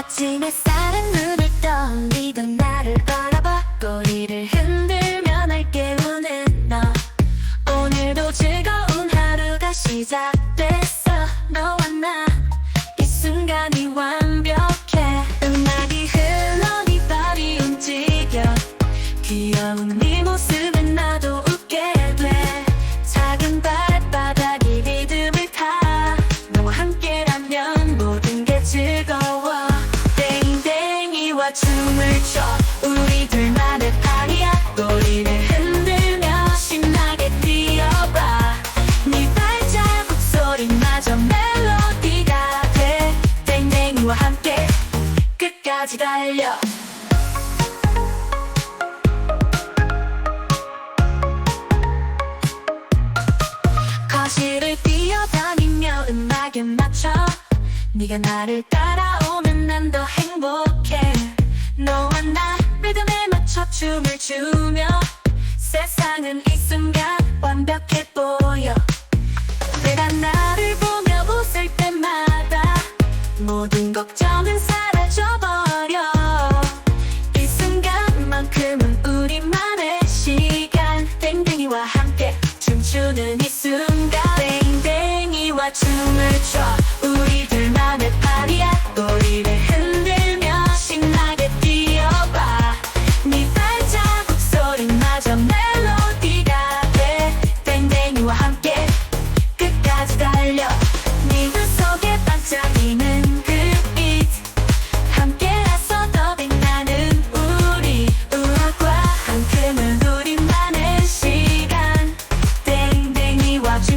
아침 햇살은 눈을 떠올리던 나를 바라봐. 꼬리를 흔들며 날 깨우는 너. 오늘도 즐거운 하루가 시작됐어. 너와 나. 이 순간이 완벽해. 음악이 흘러 네 발이 움직여. 귀여운 네 모습은 나도 춤을 춰 우리 둘만의 파리야 꼬리를 흔들며 신나게 뛰어봐. 네 발자국 소리마저 멜로디가 돼. 땡땡이와 함께 끝까지 달려. 거실을 뛰어다니며 음악에 맞춰. 네가 나를 따라오면 난 더 행복해 너와 나 리듬에 맞춰 춤을 추며 세상은 이 순간 완벽해 보여. 내가 나를 보며 웃을 때마다 모든 걱정은 사라져버려. 이 순간만큼은 우리만의 시간. 땡땡이와 함께 춤추는 이 순간. 땡땡이와 춤을 춰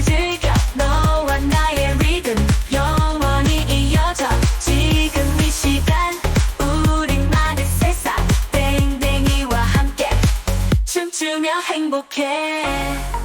즐겨. 너와 나의 리듬 영원히 이어져. 지금 이 시간 우리만의 세상 땡땡이와 함께 춤추며 행복해